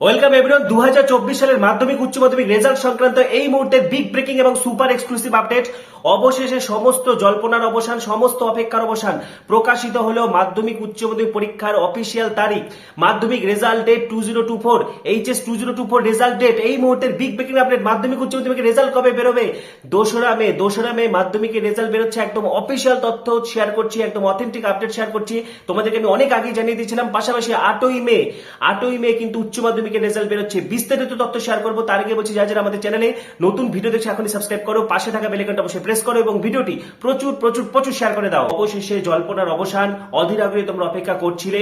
Welcome everyone. দু সালের মাধ্যমিক উচ্চ মাধ্যমিক রেজাল্ট সংক্রান্ত এই মুহূর্তে বিগ ব্রেকিং এবং সুপার এক্সক্লুসিভ আপডেট। অবশেষে সমস্ত জল্পনার অবসান, সমস্ত অপেক্ষার অবসান প্রকাশিত হলো মাধ্যমিক উচ্চ মাধ্যমিক পরীক্ষার অফিসিয়াল তারিখ। মাধ্যমিক result date two zero two four, HS two zero two four result date. এই মুহূর্তের বিগ ব্রেকিং আপডেট, মাধ্যমিক উচ্চ মাধ্যমিকের রেজাল্ট কবে বেরোবে? দোসরা মে দোসরা মে মাধ্যমিকের রেজাল্ট বেরোচ্ছে একদম অফিসিয়াল তথ্য শেয়ার করছি, একদম অথেন্টিক আপডেট শেয়ার করছি। তোমাদেরকে আমি অনেক আগে জানিয়ে দিয়েছিলাম, পাশাপাশি আটই মে আটই মে কিন্তু উচ্চ মাধ্যমিকের রেজাল্ট বেরোচ্ছে। বিস্তারিত তথ্য শেয়ার করব। তার আগে বলছি, যারা যারা আমাদের চ্যানেলে নতুন ভিডিও দেখছে, এখনই সাবস্ক্রাইব করো। পাশে থাকা বেলেকনটা অবশ্যই প্রেস করো এবং ভিডিওটি প্রচুর প্রচুর প্রচুর শেয়ার করে দাও। অবশেষে জল্পনার অবসান। অধীর আগ্রহে তোমরা অপেক্ষা করছিলে।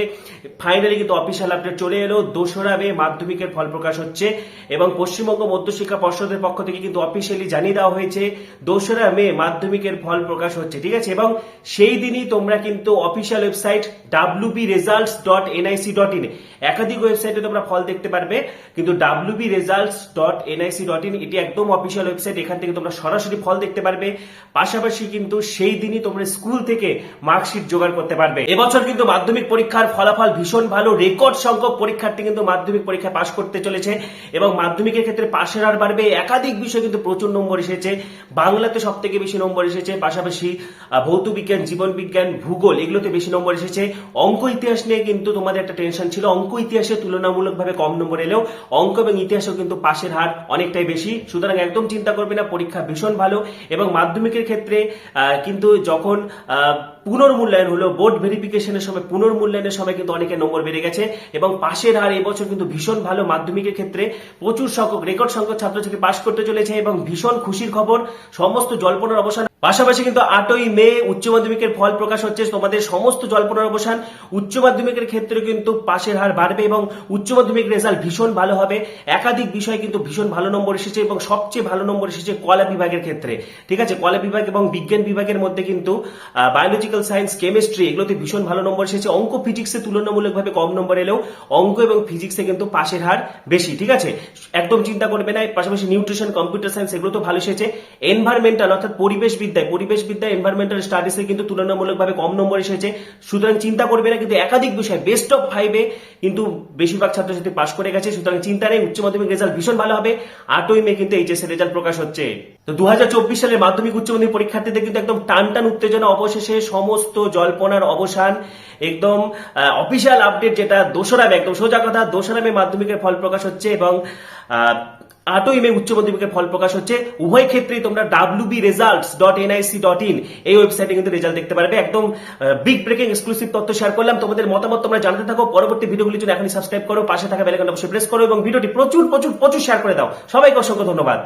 ফাইনালি কিন্তু অফিসিয়াল আপডেট চলে এলো। দোসরা মে মাধ্যমিকের ফল প্রকাশ হচ্ছে এবং পশ্চিমবঙ্গ মধ্যশিক্ষা পর্ষদের পক্ষ থেকে কিন্তু অফিসিয়ালি জানিয়ে দেওয়া হয়েছে, দোসরা মে মাধ্যমিকের ফল প্রকাশ হচ্ছে। ঠিক আছে? এবং সেই দিনই তোমরা কিন্তু official website WB results dot NIC dot in একাধিক ওয়েবসাইটে তোমরা ফল দেখতে পারবে, কিন্তু WB results dot NIC dot in এটি একদম অফিসিয়াল ওয়েবসাইট এখান থেকে তোমরা সরাসরি ফল দেখতে পারবে। পাশাপাশি কিন্তু সেই দিনই তোমরা স্কুল থেকে মার্কশিট জোগাড় করতে পারবে। এবছর কিন্তু মাধ্যমিক পরীক্ষার ফলাফল ভীষণ ভালো রেকর্ড সংখ্যক পরীক্ষার্থী কিন্তু মাধ্যমিক পরীক্ষায় পাশ করতে চলেছে এবং মাধ্যমিকের ক্ষেত্রে পাশের হার বাড়বে। একাধিক বিষয় কিন্তু প্রচুর নম্বর এসেছে। বাংলাতে সব থেকে বেশি নম্বর এসেছে, পাশাপাশি ভৌত বিজ্ঞান জীবন বিজ্ঞান ভূগোল, এগুলোতে বেশি নম্বর এসেছে। অঙ্ক ইতিহাস নিয়ে কিন্তু তোমাদের একটা টেনশন ছিল। অঙ্ক ইতিহাসে তুলনামূলকভাবে কম নম্বর এলেও অঙ্ক এবং ইতিহাসেও কিন্তু পাশের হার অনেকটাই বেশি। সুতরাং একদম চিন্তা করবে না, পরীক্ষা ভীষণ ভালো এবং মাধ্যমিকের ক্ষেত্রে কিন্তু যখন পুনর্মূল্যায়ন হলো বোর্ড ভেরিফিকেশনের সময় পুনর্মূল্যায়নের সময় কিন্তু অনেকের নম্বর বেড়ে গেছে এবং পাশের হার এবছর কিন্তু ভীষণ ভালো মাধ্যমিকের ক্ষেত্রে। প্রচুর সংখ্যক রেকর্ড সংখ্যক ছাত্রছাত্রী পাশ করতে চলেছে এবং ভীষণ খুশির খবর, সমস্ত জল্পনার অবসান পাশাপাশি কিন্তু আটই মে উচ্চ মাধ্যমিকের ফল প্রকাশ হচ্ছে, তোমাদের সমস্ত জল্পনার অবসান উচ্চ মাধ্যমিকের ক্ষেত্রে কিন্তু পাশের হার বাড়বে এবং উচ্চ মাধ্যমিক রেজাল্ট ভীষণ ভালো হবে। একাধিক বিষয় কিন্তু ভীষণ ভালো নম্বর এসেছে এবং সবচেয়ে ভালো নম্বর এসেছে কলা বিভাগের ক্ষেত্রে। ঠিক আছে? কলা বিভাগ এবং বিজ্ঞান বিভাগের মধ্যে কিন্তু বায়োলজিক্যাল সায়েন্স কেমিস্ট্রি এগুলোতে ভীষণ ভালো নম্বর এসেছে। অঙ্ক ফিজিক্সে তুলনামূলকভাবে কম নম্বর এলেও অঙ্ক এবং ফিজিক্সে কিন্তু পাশের হার বেশি। ঠিক আছে? একদম চিন্তা করবে না, পাশাপাশি নিউট্রিশন কম্পিউটার সায়েন্স এগুলো তো ভালো এসেছে। এনভায়রনমেন্টাল অর্থাৎ পরিবেশ বিদ্যায় পরিবেশ বিদ্যায় এনভায়রনমেন্টাল স্টাডিজে কিন্তু তুলনামূলকভাবে কম নম্বর এসেছে। সুতরাং চিন্তা করবে না কিন্তু একাধিক বিষয় বেস্ট অফ ফাইভে কিন্তু বেশিরভাগ ছাত্রছাত্রী পাশ করে গেছে, সুতরাং চিন্তা নেই, উচ্চ মাধ্যমিক রেজাল্ট ভীষণ ভালো হবে, আটই মে কিন্তু এইচএস এর রেজাল্ট প্রকাশ হচ্ছে। তো দু হাজার চব্বিশ সালের মাধ্যমিক উচ্চ মাধ্যমিক পরীক্ষার্থীদের কিন্তু একদম টান টান উত্তেজনা অবশেষে সমস্ত জল্পনার অবসান, একদম অফিসিয়াল আপডেট যেটা দোসরা মে একদম সোজা কথা দোসরা মে মাধ্যমিকের ফল প্রকাশ হচ্ছে এবং আটই মে উচ্চ মাধ্যমিকের ফল প্রকাশ হচ্ছে। উভয় ক্ষেত্রেই তোমরা W B results dot NIC dot in এই ওয়েবসাইটে কিন্তু রেজাল্ট দেখতে পারবে। একদম বিগ ব্রেকিং এক্সক্লুসিভ তথ্য শেয়ার করলাম। তোমাদের মতামত তোমরা জানতে থাকো। পরবর্তী ভিডিওগুলির জন্য এখনই সাবস্ক্রাইব করো, পাশে থাকা বেলাকান অবশ্যই প্রেস করো এবং ভিডিওটি প্রচুর প্রচুর প্রচুর শেয়ার করে দাও। সবাইকে অসংখ্য ধন্যবাদ।